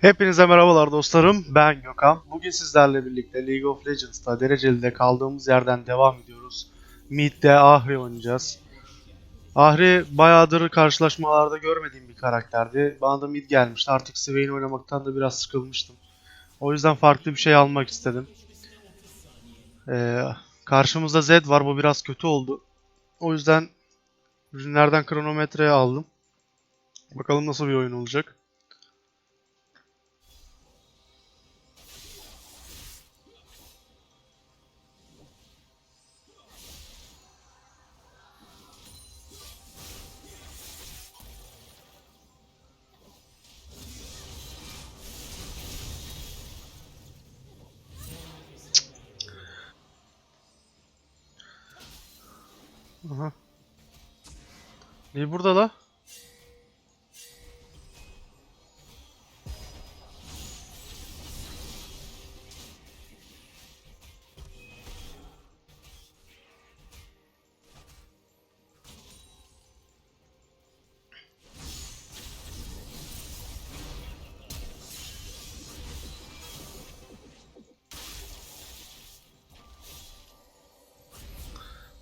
Hepinize merhabalar dostlarım. Ben Gökhan. Bugün sizlerle birlikte League of Legends'ta derecelide kaldığımız yerden devam ediyoruz. Mid'de Ahri oynayacağız. Ahri bayağıdır karşılaşmalarda görmediğim bir karakterdi. Bana da mid gelmişti. Artık Swain oynamaktan da biraz sıkılmıştım. O yüzden farklı bir şey almak istedim. Ee, karşımızda Zed var. Bu biraz kötü oldu. O yüzden ürünlerden kronometreye aldım. Bakalım nasıl bir oyun olacak. Aha. Ne burada la?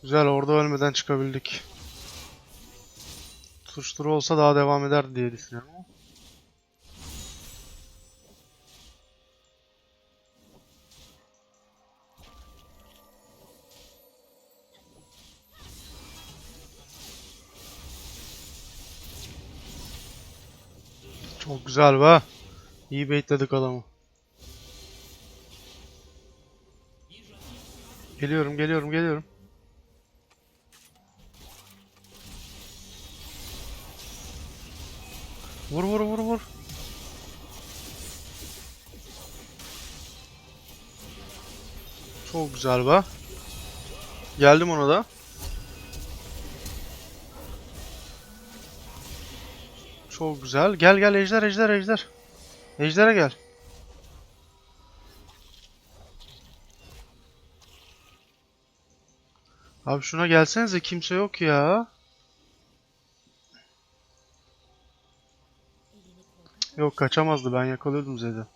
Güzel orada ölmeden çıkabildik. Tuşturu olsa daha devam eder diye düşünüyorum. Çok güzel be. İyi baitledik adamı. Geliyorum, geliyorum, geliyorum. Vur vur vur vur. Çok güzel be. Geldim ona da. Çok güzel. Gel gel ejder ejder ejder. Ejder'e gel. Abi şuna gelsenize kimse yok ya. Yok kaçamazdı ben yakalıyordum Zed'i.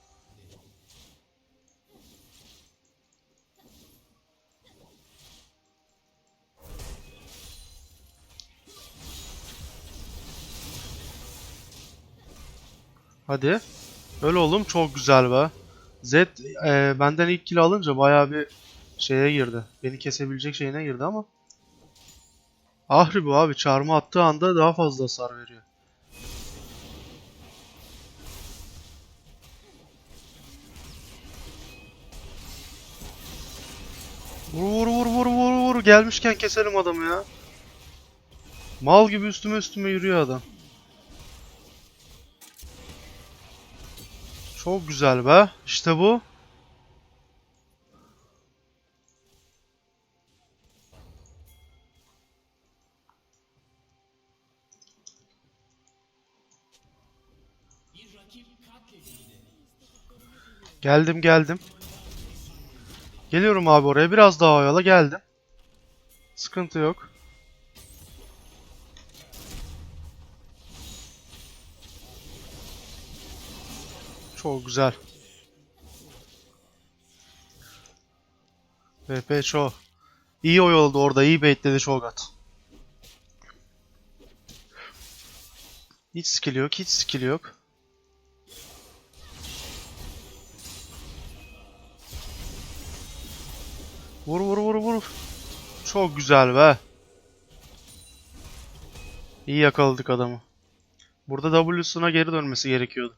Hadi. Öyle oğlum çok güzel be. Zed e, benden ilk kill alınca bayağı bir şeye girdi. Beni kesebilecek şeyine girdi ama. Ahri bu abi. Çarmı attığı anda daha fazla hasar veriyor. Vur vur vur vur vur vur. Gelmişken keselim adamı ya. Mal gibi üstüme üstüme yürüyor adam. Çok güzel be. İşte bu. Geldim geldim. Geliyorum abi oraya. Biraz daha oyala geldim. Sıkıntı yok. Çok güzel. VP Cho. İyi oyaladı orada. iyi baitledi Cho'Gath. Hiç skill yok. Hiç skill yok. Vur vur vur vur. Çok güzel be. İyi yakaladık adamı. Burada W'suna geri dönmesi gerekiyordu.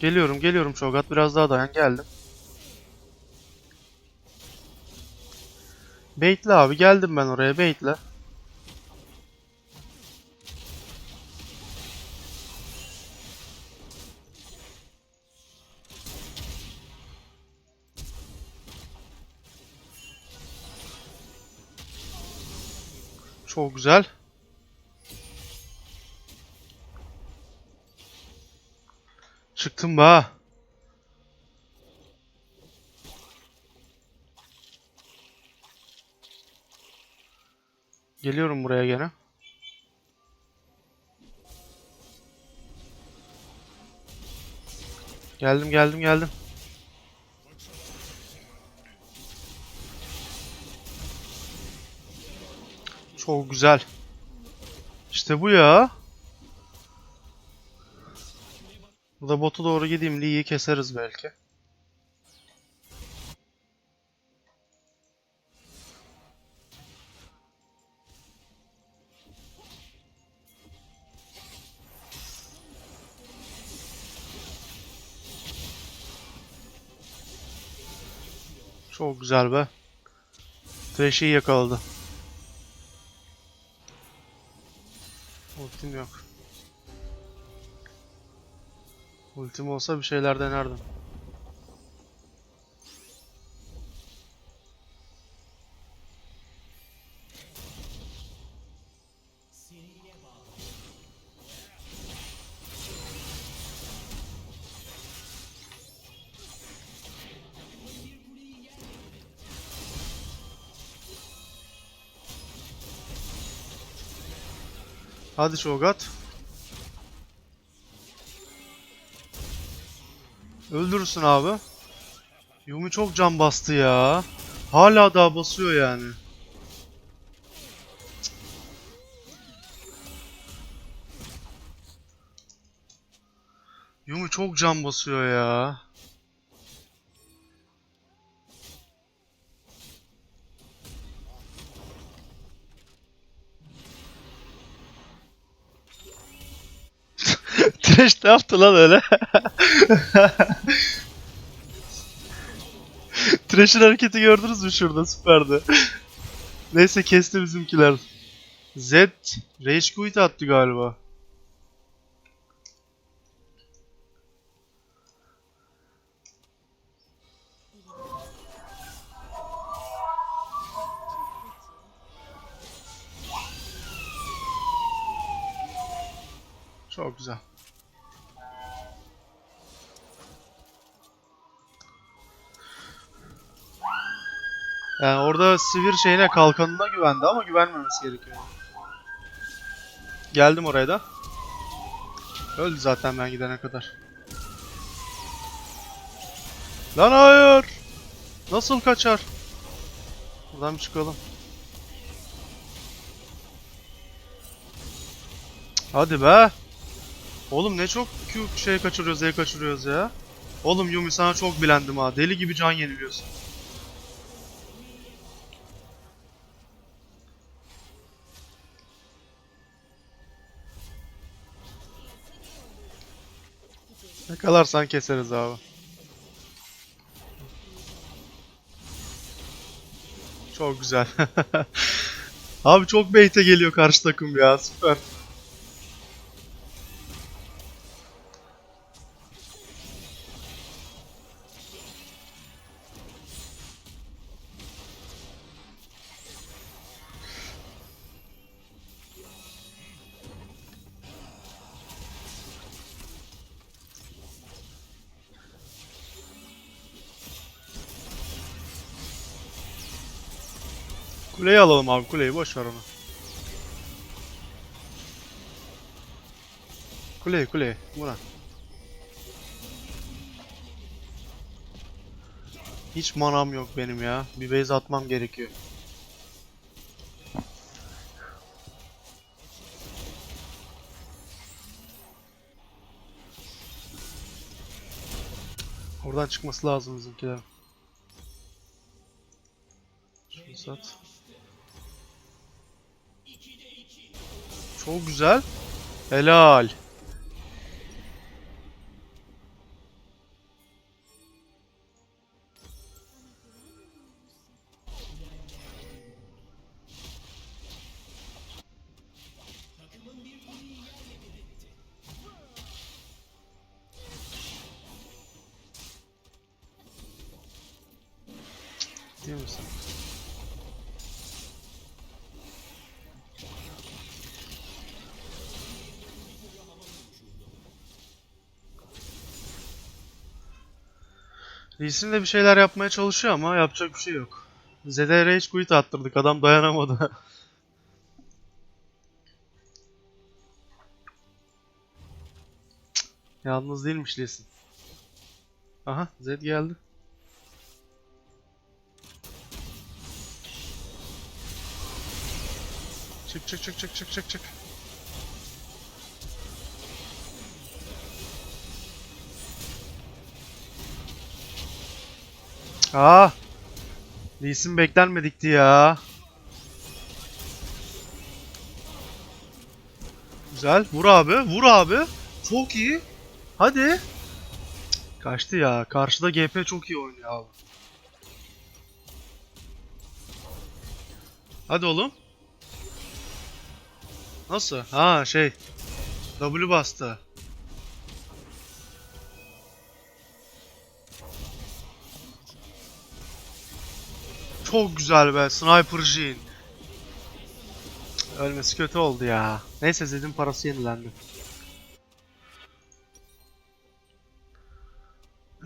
Geliyorum geliyorum Çogat biraz daha dayan geldim. Baitle abi geldim ben oraya baitle. Çok güzel. Çıktım be. Geliyorum buraya gene. Geldim geldim geldim. Çok güzel. İşte bu ya. Burada botu doğru gideyim. Lee'yi keseriz belki. Çok güzel be. Thresh'i yakaladı. Ultim yok. Ultim olsa bir şeyler denerdim. Hadi Shogat. Öldürürsün abi. Yumi çok can bastı ya. Hala daha basıyor yani. Yumi çok can basıyor ya. Trash ne yaptı lan öyle? Trash'in hareketi gördünüz mü şurada süperdi. Neyse kesti bizimkiler. Z Rage Quit attı galiba. Yani orada Sivir şeyine kalkanına güvendi ama güvenmemesi gerekiyor. Geldim oraya da. Öldü zaten ben gidene kadar. Lan hayır. Nasıl kaçar? Buradan çıkalım. Hadi be. Oğlum ne çok şey kaçırıyoruz, Z kaçırıyoruz ya. Oğlum Yumi sana çok bilendim ha. Deli gibi can yeniliyorsun. Yakalarsan keseriz abi. Çok güzel. abi çok bait'e geliyor karşı takım ya. Süper. Kuleyi alalım abi kuleyi boş ver onu. Kuleyi kuleyi buna. Hiç manam yok benim ya. Bir base atmam gerekiyor. Oradan çıkması lazım bizimkiler. Şunu sat. Çok güzel. Helal. Değil misin? Lee de bir şeyler yapmaya çalışıyor ama yapacak bir şey yok. Zed'e Rage Quit attırdık adam dayanamadı. Yalnız değilmiş Lee. Aha Zed geldi. Çık çık çık çık çık çık çık. Aa! Lee Sin beklenmedikti ya. Güzel. Vur abi. Vur abi. Çok iyi. Hadi. Kaçtı ya. Karşıda GP çok iyi oynuyor abi. Hadi oğlum. Nasıl? Ha şey. W bastı. Çok güzel be. Sniper Jean. Ölmesi kötü oldu ya. Neyse Zed'in parası yenilendi.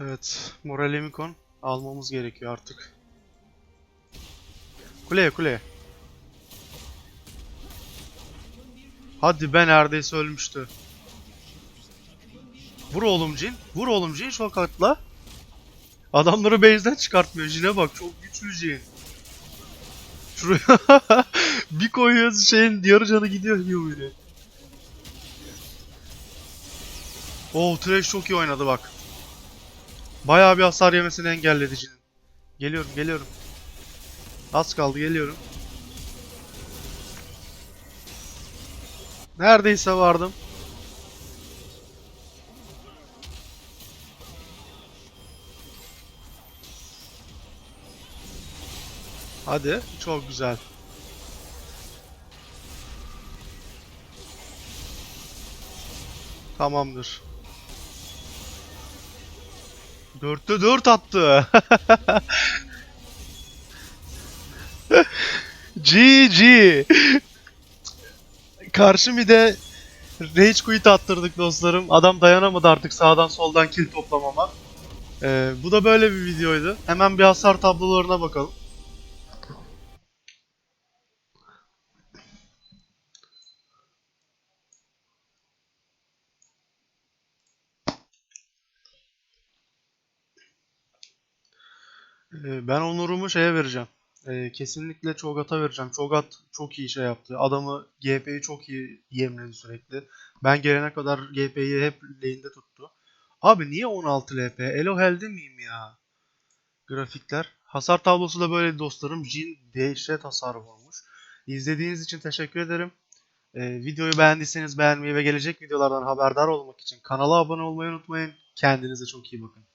Evet. Moralemikon almamız gerekiyor artık. Kuleye kuleye. Hadi ben neredeyse ölmüştü. Vur oğlum Jin. Vur oğlum Jin çok atla. Adamları base'den çıkartmıyor. Jin'e bak çok güçlü Jin. Şuraya bir koyuyoruz şeyin yarı canı gidiyor Yumi'nin. Oo Thresh çok iyi oynadı bak. Bayağı bir hasar yemesini engelledi Jin'in. Geliyorum geliyorum. Az kaldı geliyorum. Neredeyse vardım. Hadi. Çok güzel. Tamamdır. Dörtte dört attı. GG. Karşı bir de Rage quit attırdık dostlarım. Adam dayanamadı artık sağdan soldan kill toplamama. Ee, bu da böyle bir videoydu. Hemen bir hasar tablolarına bakalım. Ee, ben onurumu şeye vereceğim. Ee, kesinlikle Cho'Gath'a vereceğim. Cho'Gath çok iyi şey yaptı. Adamı GP'yi çok iyi yemledi sürekli. Ben gelene kadar GP'yi hep lane'de tuttu. Abi niye 16 LP? Elo Hell'de miyim ya? Grafikler. Hasar tablosu da böyle dostlarım. Jin dehşet hasar vurmuş. İzlediğiniz için teşekkür ederim. Ee, videoyu beğendiyseniz beğenmeyi ve gelecek videolardan haberdar olmak için kanala abone olmayı unutmayın. Kendinize çok iyi bakın.